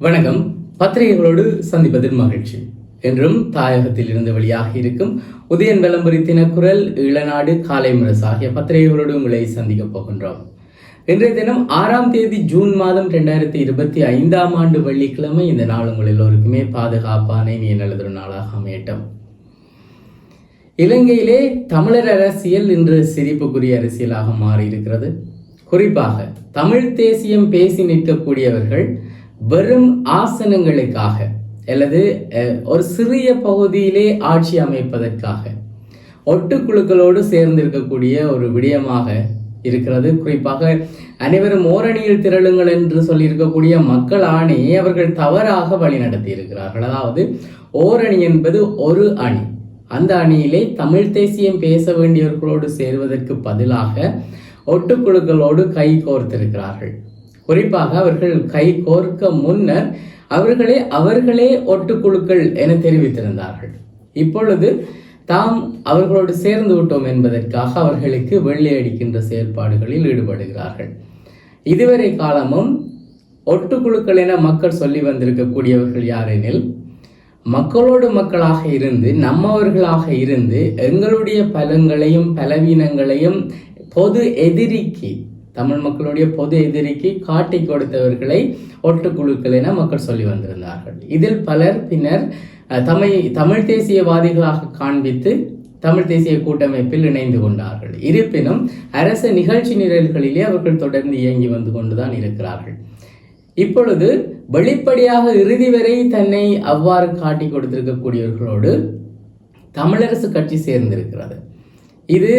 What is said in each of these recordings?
வணக்கம். பத்திரிகைகளோடு சந்திப்பதில் மகிழ்ச்சி. என்றும் தாயகத்தில் இருந்து வெளியாக இருக்கும் உதயன் விளம்பரி தினக்குரல் இளநாடு காலை முரசு ஆகிய பத்திரிகைகளோடு உங்களை சந்திக்கப் போகின்றோம். இன்றைய தினம் ஆறாம் தேதி ஜூன் மாதம் ரெண்டாயிரத்தி இருபத்தி ஐந்தாம் ஆண்டு வெள்ளிக்கிழமை. இந்த நாள் உங்கள் எல்லோருக்குமே பாதுகாப்பான இனிய நல்லதொரு நாளாக அமையட்டும். இலங்கையிலே தமிழர் அரசியல் இன்று சிரிப்புக்குரிய அரசியலாக மாறி இருக்கிறது குறிப்பாக தமிழ் தேசியம் பேசி நிற்கக்கூடியவர்கள் வெறும் ஆசனங்களுக்காக அல்லது ஒரு சிறிய பகுதியிலே ஆட்சி அமைப்பதற்காக ஒட்டுக்குழுக்களோடு சேர்ந்திருக்கக்கூடிய ஒரு விடயமாக இருக்கிறது. குறிப்பாக அனைவரும் ஓரணியில் திரளுங்கள் என்று சொல்லியிருக்கக்கூடிய மக்கள் ஆணையை அவர்கள் தவறாக வழி நடத்தி இருக்கிறார்கள். அதாவது ஓரணி என்பது ஒரு அணி. அந்த அணியிலே தமிழ் தேசியம் பேச வேண்டியவர்களோடு சேர்வதற்கு பதிலாக ஒட்டுக்குழுக்களோடு கை கோர்த்திருக்கிறார்கள். குறிப்பாக அவர்கள் கை கோர்க்க முன்னர் அவர்களே அவர்களே ஒட்டுக்குழுக்கள் என தெரிவித்திருந்தார்கள். இப்பொழுது தாம் அவர்களோடு சேர்ந்து விட்டோம் என்பதற்காக அவர்களுக்கு வெள்ளை அடிக்கின்ற செயல்பாடுகளில் ஈடுபடுகிறார்கள். இதுவரை காலமும் ஒட்டுக்குழுக்கள் என மக்கள் சொல்லி வந்திருக்கக்கூடியவர்கள் யாரெனில் மக்களோடு மக்களாக இருந்து நம்மவர்களாக இருந்து எங்களுடைய பலங்களையும் பலவீனங்களையும் பொது எதிரிக்கு தமிழ் மக்களுடைய பொது எதிரிக்கு காட்டி கொடுத்தவர்களை ஒட்டுக்குழுக்கள் என மக்கள் சொல்லி வந்திருந்தார்கள். இதில் பலர் பின்னர் தமிழ் தமிழ் தேசியவாதிகளாக காண்பித்து தமிழ் தேசிய கூட்டமைப்பில் இணைந்து கொண்டார்கள். இருப்பினும் அரசு நிகழ்ச்சி நிரல்களிலே அவர்கள் தொடர்ந்து இயங்கி வந்து கொண்டுதான் இருக்கிறார்கள். இப்பொழுது வெளிப்படையாக இறுதி வரை தன்னை அவ்வாறு காட்டி கொடுத்திருக்கக்கூடியவர்களோடு தமிழரசு கட்சி சேர்ந்திருக்கிறது. இது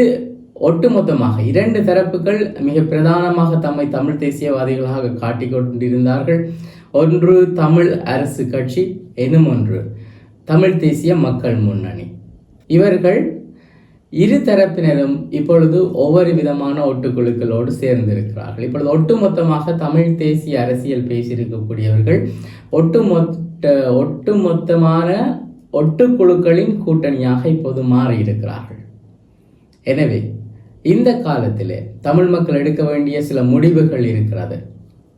ஒட்டுமொத்தமாக இரண்டு தரப்புகள் மிக பிரதானமாக தம்மை தமிழ் தேசியவாதிகளாக காட்டிக்கொண்டிருந்தார்கள் ஒன்று தமிழ் அரசு கட்சி எனும் ஒன்று தமிழ் தேசிய மக்கள் முன்னணி. இவர்கள் இரு தரப்பினரும் இப்பொழுது ஒவ்வொரு விதமான ஒட்டுக்குழுக்களோடு சேர்ந்திருக்கிறார்கள். இப்பொழுது ஒட்டுமொத்தமாக தமிழ் தேசிய அரசியல் பேசியிருக்கக்கூடியவர்கள் ஒட்டுமொத்த ஒட்டுமொத்தமான ஒட்டுக்குழுக்களின் கூட்டணியாக இப்போது மாறியிருக்கிறார்கள். எனவே இந்த காலத்திலே தமிழ் மக்கள் எடுக்க வேண்டிய சில முடிவுகள் இருக்கிறது.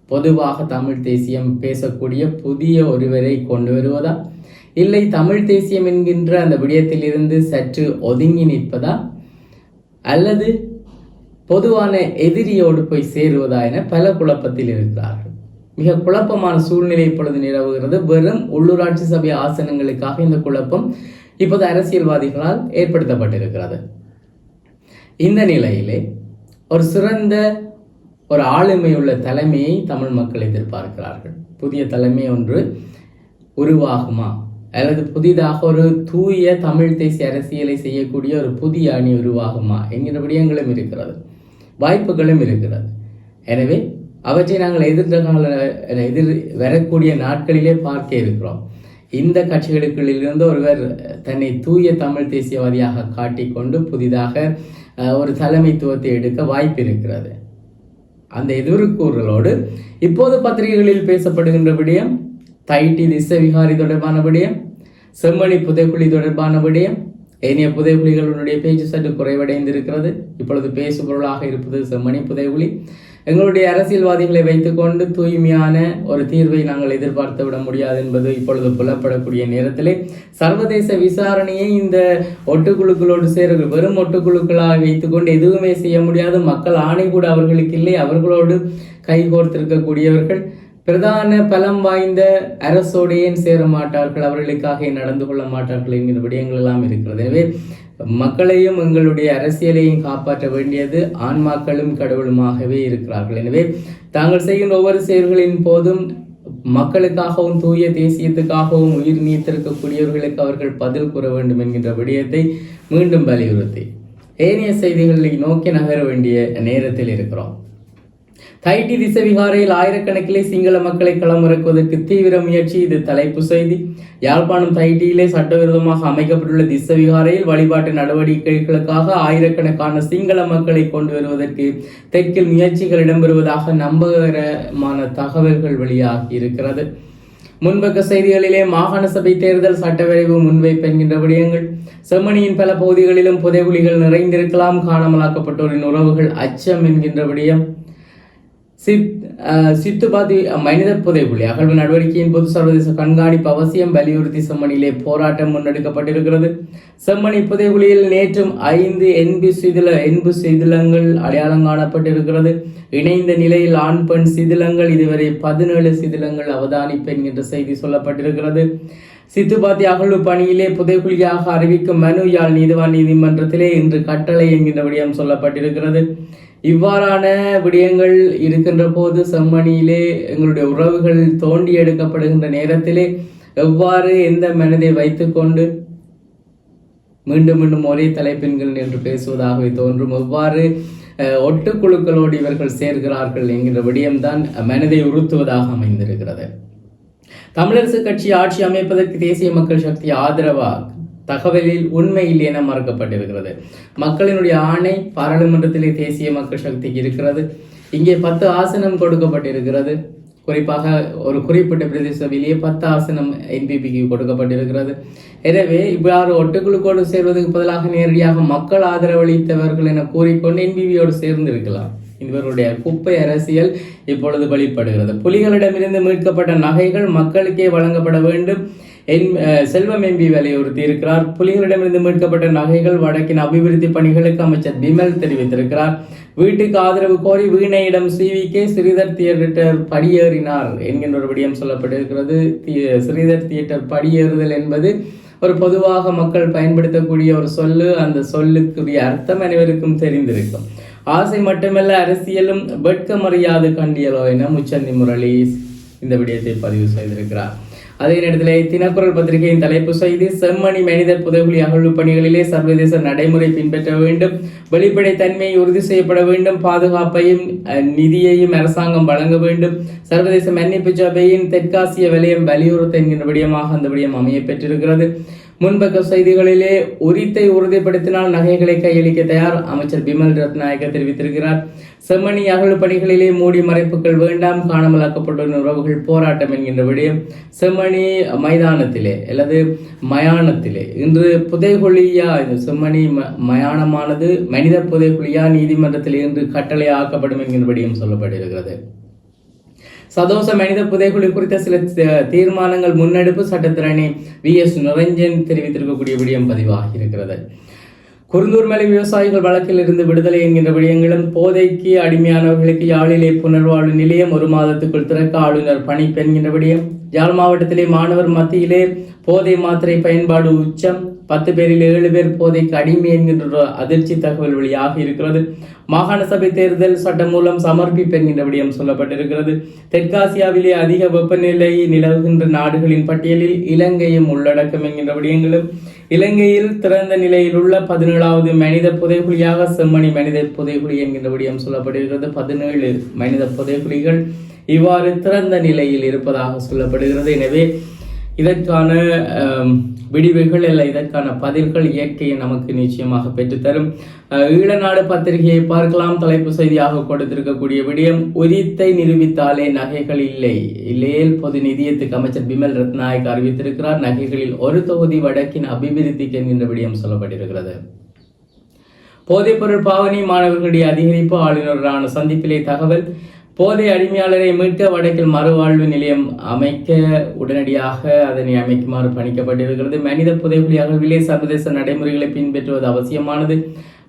பொதுவாக தமிழ் தேசியம் பேசக்கூடிய புதிய ஒருவரை கொண்டு வருவதா? இல்லை தமிழ் தேசியம் என்கின்ற அந்த விடயத்திலிருந்து சற்று ஒதுங்கி நிற்பதா? அல்லது பொதுவான எதிரியோடு போய் சேருவதா என பல குழப்பத்தில் இருக்கிறார்கள். மிக குழப்பமான சூழ்நிலை இப்பொழுது நிலவுகிறது. வெறும் உள்ளூராட்சி சபை ஆசனங்களுக்காக இந்த குழப்பம் இப்போது அரசியல்வாதிகளால் ஏற்படுத்தப்பட்டிருக்கிறது. இந்த நிலையிலே ஒரு சிறந்த ஒரு ஆளுமையுள்ள தலைமையை தமிழ் மக்கள் எதிர்பார்க்கிறார்கள். புதிய தலைமை ஒன்று உருவாகுமா? அல்லது புதிதாக ஒரு தூய தமிழ் தேசிய அரசியலை செய்யக்கூடிய ஒரு புதிய அணி உருவாகுமா? என்கிற விடயங்களும் இருக்கிறது. வாய்ப்புகளும் இருக்கிறது. எனவே அவற்றை நாங்கள் எதிர்கால எதிர் வரக்கூடிய நாட்களிலே பார்க்க இருக்கிறோம். இந்த கட்சிகளுக்குள்ளிலிருந்து ஒருவர் தன்னை தூய தமிழ் தேசியவாதியாக காட்டிக்கொண்டு புதிதாக ஒரு தலைமைத்துவத்தை எடுக்க வாய்ப்பு இருக்கிறது அந்த எதிர்கூறலோடு இப்போது பத்திரிகைகளில் பேசப்படுகின்ற விடயம் தைட்டி திசை விகாரி தொடர்பான விடயம் செம்மணி புதைக்குழி தொடர்பான விடயம் ஏனைய புதைக்குழிகளுடைய பேச்சு சற்று குறைவடைந்திருக்கிறது. இப்பொழுது பேசு பொருளாக இருப்பது செம்மணி புதைக்குழி எங்களுடைய அரசியல்வாதிகளை வைத்துக்கொண்டு தூய்மையான ஒரு தீர்வை நாங்கள் எதிர்பார்த்து விட முடியாது என்பது இப்பொழுது புலப்படக்கூடிய நேரத்திலே. சர்வதேச விசாரணையை இந்த ஒட்டுக்குழுக்களோடு சேர வெறும் ஒட்டுக்குழுக்களாக வைத்துக்கொண்டு எதுவுமே செய்ய முடியாது. மக்கள் ஆணை கூட அவர்களுக்கு இல்லை. அவர்களோடு கைகோர்த்திருக்கக்கூடியவர்கள் பிரதான பலம் வாய்ந்த அரசோடையே சேர மாட்டார்கள். அவர்களுக்காக நடந்து கொள்ள மாட்டார்கள் என்கிற விடயங்கள் எல்லாம் இருக்கிறது. எனவே மக்களையும் எங்களுடைய அரசியலையும் காப்பாற்ற வேண்டியது ஆன்மாக்களும் கடவுளுமாகவே இருக்கிறார்கள். எனவே தாங்கள் செய்கின்ற ஒவ்வொரு செயல்களின் போதும் மக்களுக்காகவும் தூய தேசியத்துக்காகவும் உயிர் நீத்திருக்கக்கூடியவர்களுக்கு அவர்கள் பதில் கூற வேண்டும் என்கின்ற விடயத்தை மீண்டும் வலியுறுத்தி. ஏனைய செய்திகளை நோக்கி நகர வேண்டிய நேரத்தில் இருக்கிறோம். தைட்டி திசவிகாரையில் ஆயிரக்கணக்கிலே சிங்கள மக்களை களமிறக்குவதற்கு தீவிர முயற்சி இது தலைப்பு செய்தி. யாழ்ப்பாணம் தைட்டியிலே சட்டவிரோதமாக அமைக்கப்பட்டுள்ள திசவிகாரையில் வழிபாட்டு நடவடிக்கைகளுக்காக ஆயிரக்கணக்கான சிங்கள மக்களை கொண்டு வருவதற்கு தெற்கில் முயற்சிகள் இடம்பெறுவதாக நம்பகரமான தகவல்கள் வெளியாகி இருக்கிறது. முன்பக்க செய்திகளிலே மாகாண சபை தேர்தல் சட்டவரைவு முன்வைப்பு என்கின்ற விடயங்கள். செம்மணியின் பல பகுதிகளிலும் புதைகுழிகள் நிறைந்திருக்கலாம் காணாமலாக்கப்பட்டோரின் உறவுகள் அச்சம் என்கின்ற விடயம். சித்துபாதி மனித புதைகுழி அகழ்வு நடவடிக்கையின் போது சர்வதேச கண்காணிப்பு அவசியம் வலியுறுத்தி செம்மணியிலே போராட்டம் முன்னெடுக்கப்பட்டிருக்கிறது. செம்மணி புதைகுழியில் நேற்றும் ஐந்து என்பு சிதில என்பு சிதிலங்கள் அடையாளம் காணப்பட்டிருக்கிறது. இணைந்த நிலையில் ஆண் பெண் சிதிலங்கள் இதுவரை பதினேழு சிதிலங்கள் அவதானிப்பேன் என்ற செய்தி சொல்லப்பட்டிருக்கிறது. சித்துபாத்தி அகழ்வு பணியிலே புதைகுழியாக அறிவிக்கும் மனு யாழ் நீதிவான் நீதிமன்றத்திலே இன்று கட்டளை என்கின்ற விடயம் சொல்லப்பட்டிருக்கிறது. இவ்வாறான விடயங்கள் இருக்கின்ற போது செம்மணியிலே எங்களுடைய உறவுகள் தோண்டி எடுக்கப்படுகின்ற நேரத்திலே எவ்வாறு எந்த மனதை வைத்துக்கொண்டு மீண்டும் மீண்டும் ஒரே தலைப்பெண்கள் என்று பேசுவதாகவே தோன்றும். எவ்வாறு அஹ், ஒட்டுக்குழுக்களோடு இவர்கள் சேர்கிறார்கள் என்கின்ற விடயம்தான் மனதை உறுத்துவதாக அமைந்திருக்கிறது. தமிழரசு கட்சி ஆட்சி அமைப்பதற்கு தேசிய மக்கள் சக்தி ஆதரவாக தகவலில் உண்மையில் என மறுக்கப்பட்டிருக்கிறது. மக்களினுடைய ஆணை பாராளுமன்றத்திலே தேசிய மக்கள் சக்திக்கு இருக்கிறது. இங்கே பத்து ஆசனம் கொடுக்கப்பட்டிருக்கிறது. குறிப்பாக ஒரு குறிப்பிட்ட பிரதேச சபையிலேயே பத்து ஆசனம் என்பிபிக்கு கொடுக்கப்பட்டிருக்கிறது. எனவே இவ்வாறு ஒட்டுக்குழுக்கோடு சேர்வதற்கு பதிலாக நேரடியாக மக்கள் ஆதரவளித்தவர்கள் என கூறிக்கொண்டு என்பிபியோடு சேர்ந்து இருக்கலாம் இவருடைய குப்பை அரசியல் இப்பொழுது வெளிப்படுகிறது. புலிகளிடமிருந்து மீட்கப்பட்ட நகைகள் மக்களுக்கே வழங்கப்பட வேண்டும். என் அஹ், செல்வம் எம்பி வலியுறுத்தி இருக்கிறார். புலிகளிடமிருந்து மீட்கப்பட்ட நகைகள் வடக்கின் அபிவிருத்தி பணிகளுக்கு அமைச்சர் பிமல் தெரிவித்திருக்கிறார். வீட்டுக்கு ஆதரவு கோரி வீணையிடம் C V K Sridhar theatre படியேறினார் என்கின்ற ஒரு விடயம் சொல்லப்பட்டிருக்கிறது. ஸ்ரீதர் தியேட்டர் படியேறுதல் என்பது ஒரு பொதுவாக மக்கள் பயன்படுத்தக்கூடிய ஒரு சொல்லு. அந்த சொல்லுக்குரிய அர்த்தம் அனைவருக்கும் தெரிந்திருக்கும். ஆசை மட்டுமல்ல அரசியலும் வெட்கமறியாது கண்டியலோ என முச்சந்தி முரளி இந்த விடயத்தை பதிவு செய்திருக்கிறார். அதே நேரத்தில் தினக்குரல் பத்திரிகையின் தலைப்பு செய்தி செம்மணி மனிதர் புதைகுழி அகழ்வு பணிகளிலே சர்வதேச நடைமுறை பின்பற்ற வேண்டும் வெளிப்படைத்தன்மையை உறுதி செய்யப்பட வேண்டும் பாதுகாப்பையும் அஹ், நிதியையும் அரசாங்கம் வழங்க வேண்டும். சர்வதேச மன்னிப்பு சபையின் தெற்காசிய வலயம் வலியுறுத்த என்கின்ற விடயமாக அந்த விடயம் அமைய பெற்றிருக்கிறது. முன்பக்க செய்திகளிலே உரித்தை உறுதிப்படுத்தினால் நகைகளை கையளிக்க தயார் அமைச்சர் பிமல் ரத்நாயக்க தெரிவித்திருக்கிறார். செம்மணி அகழ் பணிகளிலே மூடி மறைப்புகள் வேண்டாம் காணாமலாக்கப்பட்ட உறவுகள் போராட்டம் என்கின்ற விடயம் செம்மணி மைதானத்திலே அல்லது மயானத்திலே. இன்று புதைகுழியா இந்த செம்மணி ம- மயானமானது மனித புதைகுழியா நீதிமன்றத்தில் இன்று கட்டளை ஆக்கப்படும் என்கின்ற விடயம் சொல்லப்பட்டிருக்கிறது சதோச மனித புதைகுழி குறித்த சில தீர்மானங்கள் முன்னெடுப்பு சட்டத்திரணி வி. எஸ். நிரஞ்சன் தெரிவித்திருக்கக்கூடிய விடயம் பதிவாகி இருக்கிறது. குருந்தூர் மலை விவசாயிகள் வழக்கில் இருந்து விடுதலை என்கின்ற விடயங்களும் போதைக்கு அடிமையானவர்களுக்கு யாழிலே புனர்வாழ்வு நிலையம் ஒரு மாதத்துக்குள் திறக்க ஆளுநர் பணி பெண்கின்ற விடயம் யாழ் மாவட்டத்திலே மாணவர் மத்தியிலே போதை மாத்திரை பயன்பாடு உச்சம். பத்து பேரில் ஏழு பேர் போதைக்கு அடிமை என்கின்ற அதிர்ச்சி தகவல் வெளியாக இருக்கிறது. மாகாண சபை தேர்தல் சட்டம் மூலம் சமர்ப்பிப்பு என்கின்ற விடயம் சொல்லப்பட்டிருக்கிறது. தெற்காசியாவிலே அதிக வெப்பநிலை நிலவுகின்ற நாடுகளின் பட்டியலில் இலங்கையும் உள்ளடக்கம் என்கின்ற விடயங்களும் இலங்கையில் திறந்த நிலையில் உள்ள பதினேழாவது மனித புதைகுழியாக செம்மணி மனித புதைகுழி என்கின்ற விடயம் சொல்லப்படுகிறது. பதினேழு மனித புதைகுழிகள் இவ்வாறு திறந்த நிலையில் இருப்பதாக சொல்லப்படுகிறது. எனவே இதற்கான விடிவுகள் அல்ல இதற்கான பதில்கள் இயற்கையை நமக்கு நிச்சயமாக பெற்றுத்தரும். அஹ், ஈழநாடு பத்திரிகையை பார்க்கலாம். தலைப்பு செய்தியாக கொடுத்திருக்கக்கூடிய விடயம் உரித்தை நிரூபித்தாலே நகைகள் இல்லை. இல்லையேல் பொது நிதியத்துக்கு அமைச்சர் பிமல் ரத்நாயக் அறிவித்திருக்கிறார் நகைகளில் ஒரு தொகுதி வடக்கின் அபிவிருத்திக்கு என்கின்ற விடயம் சொல்லப்பட்டிருக்கிறது. போதைப்பொருள் பாவனை மாணவர்களுடைய அதிகரிப்பு ஆளுநரான சந்திப்பிலே தகவல் போதை அடிமையாளரை மீட்க வடக்கில் மறுவாழ்வு நிலையம் அமைக்க உடனடியாக அதனை அமைக்குமாறு பணிக்கப்பட்டிருக்கிறது. மனித புதைகுழி அகழ்விலே சர்வதேச நடைமுறைகளை பின்பற்றுவது அவசியமானது.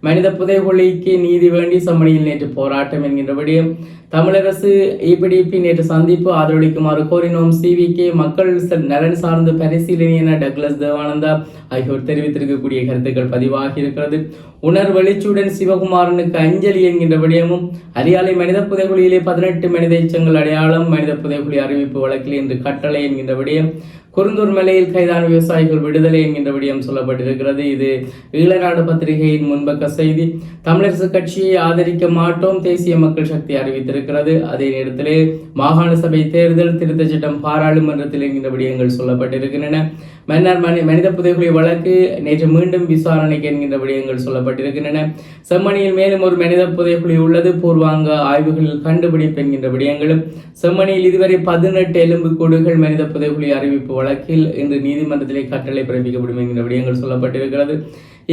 மனித புதைகுழிக்கு நீதி வேண்டி சம்மணியில் நேற்று போராட்டம் என்கின்ற விடயம். தமிழரசு இபிடிபி நேற்று சந்திப்பு ஆதரவளிக்குமாறு கோரினோம். சிவிகே மக்கள் நலன் சார்ந்த பரிசீலனை என டக்ளஸ் தேவானந்தா ஆகியோர் தெரிவித்திருக்கக்கூடிய கருத்துக்கள் பதிவாகி இருக்கிறது. உணர் வெளிச்சுடன் சிவகுமாரனுக்கு அஞ்சலி என்கின்ற விடயமும் அரியாலை மனித புதைகுழியிலே பதினெட்டு மனித எச்சங்கள் அடையாளம் மனித புதைகுழி அறிவிப்பு வழக்கில் இன்று கட்டளை என்கின்ற விடயம். குருந்தூர் மலையில் கைதான விவசாயிகள் விடுதலை என்கின்ற விடயம் சொல்லப்பட்டிருக்கிறது. இது ஈழநாடு பத்திரிகையின் முன்பக்க செய்தி. தமிழரசு கட்சியை ஆதரிக்க மாட்டோம் தேசிய மக்கள் சக்தி அறிவித்திருக்கிறது. அதே நேரத்திலே மாகாண சபை தேர்தல் திருத்த சட்டம் பாராளுமன்றத்தில் என்கின்ற விடயங்கள் சொல்லப்பட்டிருக்கின்றன. மன்னர் மனி மனித புதைகுழி வழக்கு நேற்று மீண்டும் விசாரணைக்கு என்கின்ற விடயங்கள் சொல்லப்பட்டிருக்கின்றன. செம்மணியில் மேலும் ஒரு மனித புதைகுழி உள்ளது. பூர்வாங்க ஆய்வுகளில் கண்டுபிடிப்பு என்கின்ற விடயங்களும். செம்மணியில் இதுவரை பதினெட்டு எலும்பு கூடுகள் மனித புதைகுழி அறிவிப்பு வழக்கில் இன்று நீதிமன்றத்திலே கட்டளை பிறப்பிக்கப்படும் என்கிற விடயங்கள் சொல்லப்பட்டிருக்கிறது.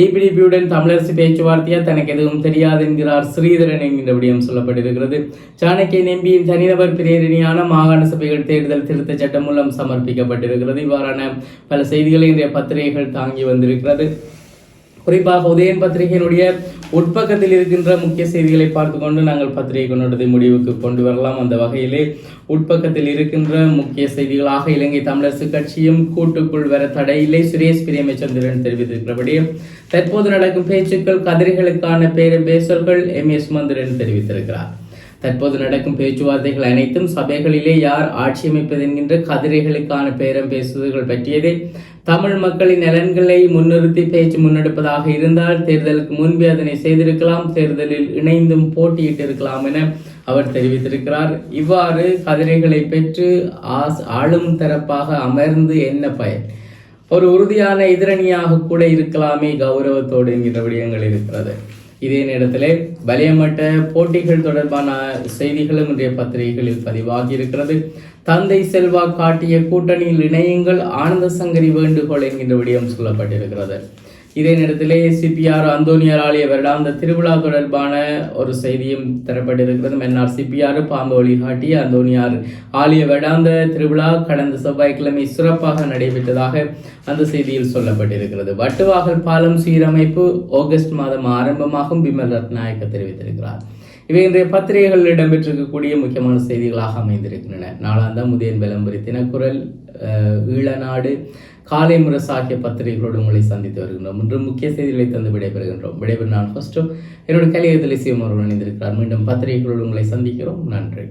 ஏபிடிபியுடன் தமிழரசு பேச்சுவார்த்தையா? தனக்கு எதுவும் தெரியாது என்கிறார் ஸ்ரீதரன் என்கின்ற விடயம் சொல்லப்பட்டிருக்கிறது. சாணக்கிய நம்பியின் தனிநபர் பிரேரணியான மாகாண சபைகள் தேர்தல் திருத்த சட்டம் மூலம் சமர்ப்பிக்கப்பட்டிருக்கிறது. இவ்வாறான பல செய்திகளை இன்றைய பத்திரிகைகள் தாங்கி வந்திருக்கிறது. குறிப்பாக உதயன் பத்திரிகையினுடைய உட்பக்கத்தில் இருக்கின்ற முக்கிய செய்திகளை பார்த்து கொண்டு நாங்கள் பத்திரிகை கொண்டதை முடிவுக்கு கொண்டு வரலாம். அந்த வகையிலே உட்பக்கத்தில் இருக்கின்ற முக்கிய செய்திகளாக இலங்கை தமிழரசு கட்சியும் கூட்டுக்குள் வர தடையில்லை சுரேஷ் பிரியமச்சந்திரன் தெரிவித்திருக்கிறபடி தற்போது நடக்கும் பேச்சுக்கள் கதிரைகளுக்கான பேர பேசல்கள் எம் எஸ் மந்திரன் தெரிவித்திருக்கிறார். தற்போது நடக்கும் பேச்சுவார்த்தைகள் அனைத்தும் சபைகளிலே யார் ஆட்சி அமைப்பது என்கின்ற கதிரைகளுக்கான பேரம் பேசுதல்கள் பற்றியதே தமிழ் மக்களின் நலன்களை முன்னிறுத்தி பேச்சு முன்னெடுப்பதாக இருந்தால் தேர்தலுக்கு முன்பே அதனை செய்திருக்கலாம். தேர்தலில் இணைந்தும் போட்டியிட்டிருக்கலாம் என அவர் தெரிவித்திருக்கிறார். இவ்வாறு கதிரைகளை பெற்று ஆஸ் ஆளும் தரப்பாக அமர்ந்து என்ன பயன்? ஒரு உறுதியான எதிரணியாக கூட இருக்கலாமே கௌரவத்தோடு என்கிற விடயங்கள் இருக்கிறது. இதே நேரத்திலே வலியமட்ட போட்டிகள் தொடர்பான செய்திகளும் இன்றைய பத்திரிகைகளில் பதிவாகி இருக்கிறது. தந்தை செல்வா காட்டிய கூட்டணியில் இணையுங்கள் ஆனந்த சங்கரி வேண்டுகோள் என்கின்ற விடயம் சொல்லப்பட்டிருக்கிறது. இதே நேரத்திலே சிபிஆர் அந்தோனியார் ஆலய வருடாந்த திருவிழா தொடர்பான ஒரு செய்தியும் தரப்பட்டிருக்கிறது. மன்னார் சிபிஆர் பாம்பு வழிகாட்டி அந்தோனியார் ஆலய வருடாந்த திருவிழா கடந்த செவ்வாய்க்கிழமை சிறப்பாக நடைபெற்றதாக அந்த செய்தியில் சொல்லப்பட்டிருக்கிறது. வட்டுவாகல் பாலம் சீரமைப்பு ஆகஸ்ட் மாதம் ஆரம்பமாகும் பிமல் ரத்நாயக்க தெரிவித்திருக்கிறார். இவை இன்றைய பத்திரிகைகளில் இடம்பெற்றிருக்கக்கூடிய முக்கியமான செய்திகளாக அமைந்திருக்கின்றன. நாளாந்தம் உதயன் விளம்பரி தினக்குரல் அஹ், ஈழநாடு காலை முரசு ஆகிய பத்திரிகைகளோடு உங்களை சந்தித்து வருகின்றோம். இன்று முக்கிய செய்திகளை தந்து விடைபெறுகின்றோம். விடைபெறும் நான் ஃபர்ஸ்ட்டும் என்னோட கலியத்தில் சிவம் அவர்கள் இணைந்திருக்கிறார். மீண்டும் பத்திரிகைகளோடு உங்களை சந்திக்கிறோம். நன்றி.